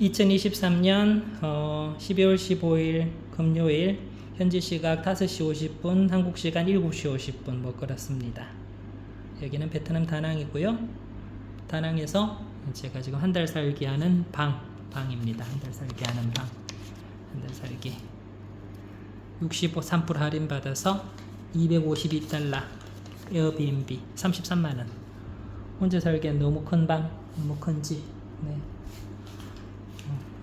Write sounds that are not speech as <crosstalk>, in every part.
2023년 어, 12월 15일 금요일 현지 시각 5시 50분, 한국 시간 7시 50분 뭐 그렇습니다. 여기는 베트남 다낭이고요. 다낭에서 제가 지금 한 달 살기 하는 방 방입니다. 한 달 살기 하는 방. 한 달 살기. 65% 할인 받아서 252달러 에어비앤비 33만 원. 혼자 살기엔 너무 큰 방, 너무 큰 집. 네.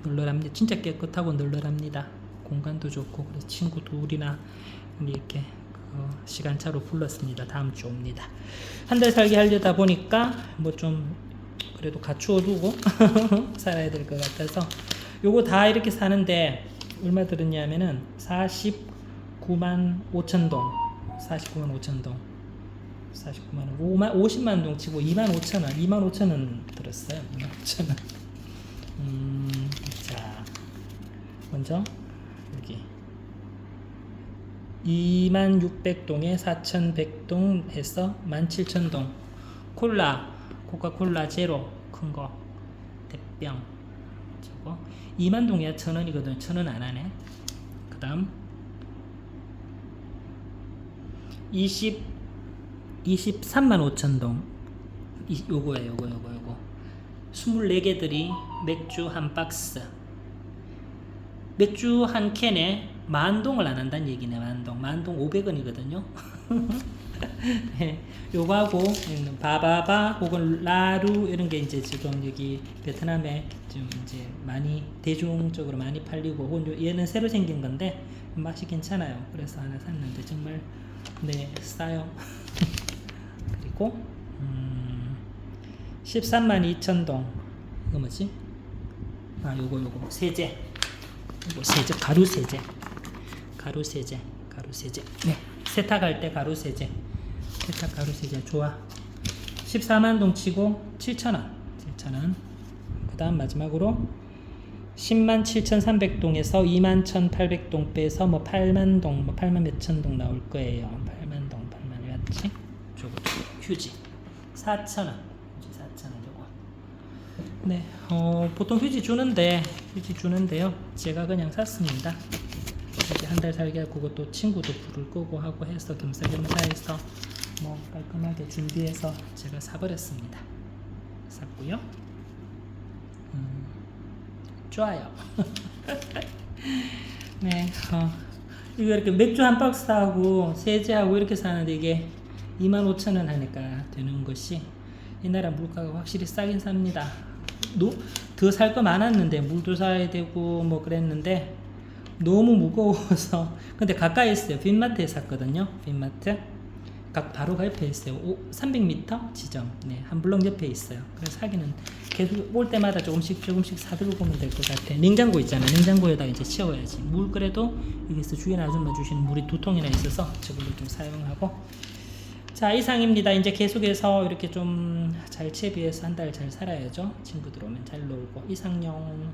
어, 널널합니다. 진짜 깨끗하고 널널합니다. 공간도 좋고 그래서 친구 둘이나 이렇게 그 시간차로 불렀습니다. 다음 주 옵니다. 한 달 살기 하려다 보니까 뭐 좀 그래도 갖추어 두고 <laughs> 살아야 될 것 같아서 요거 다 이렇게 사는데 얼마 들었냐면은 49만 5천 동 49만 5천 동 49만 원 5만 50만 동 치고 2만 5천 원 2만 5천 원 들었어요 2만 5천 원 음, 자 먼저 여기. 2만 600동에 4,100동 해서 17,000동. 콜라 코카콜라 제로 큰 거 대병. 저거. 2만 동이야 천 원이거든. 천원 안 하네. 그 다음. 20 23만 5천 동. 이, 요거야 요거 요거 요거. 24개들이 맥주 한 박스 맥주 한 캔에 만 동을 안 한다는 얘기네 만 동. 만동 500원이거든요. <laughs> 네, 요거하고 바바바 혹은 라루 이런 게 이제 지금 여기 베트남에 좀 이제 많이 대중적으로 많이 팔리고 혹은 요- 얘는 새로 생긴 건데 맛이 괜찮아요. 그래서 하나 샀는데 정말 네 싸요. <laughs> 그리고 음, 13만 2천 동 이거 뭐지? 아 요거 요거 세제 요거 세제 가루 세제. 가루 세제 가루 세제. 네. 세탁할 때 가루 세제. 세탁 가루 세제. 좋아. 14만 동 치고 7천원. 7천원. 그 다음 마지막으로 10만 7,300동에서 2만 1,800동 빼서 뭐 8만 동, 뭐 8만 몇천 동 나올 거예요. 8만 동, 8만 왜 맞지? 저거. 휴지. 4,000원. 휴지 4,000원. 저거. 네, 어, 보통 휴지 주는데 휴지 주는데요. 제가 그냥 샀습니다. 이제 한 달 살게 하고 그것도 친구도 불을 끄고 하고 해서 겸사겸사해서 뭐 깔끔하게 준비해서 제가 사버렸습니다. 샀고요. 음, 좋아요. <laughs> 네, 어, 이거 이렇게 맥주 한 박스 하고 세제하고 이렇게 사는데 이게 25,000원 하니까 되는 것이 이 나라 물가가 확실히 싸긴 삽니다. 더살 거 많았는데 물도 사야 되고 뭐 그랬는데 너무 무거워서 <laughs> 근데 가까이 있어요. 빈마트에 샀거든요. 빈마트. 각 바로 그 옆에 있어요. 오, 300m 지점. 네, 한 블럭 옆에 있어요. 그래서 사기는 계속 올 때마다 조금씩 조금씩 사들고 오면 될 것 같아. 냉장고 있잖아. 냉장고에다 이제 채워야지. 물 그래도 여기서 주인 아줌마 주시는 물이 두 통이나 있어서 저걸로 좀 사용하고. 자 이상입니다. 이제 계속해서 이렇게 좀 잘 채비해서 한 달 잘 살아야죠. 친구들 오면 잘 놀고 이상용.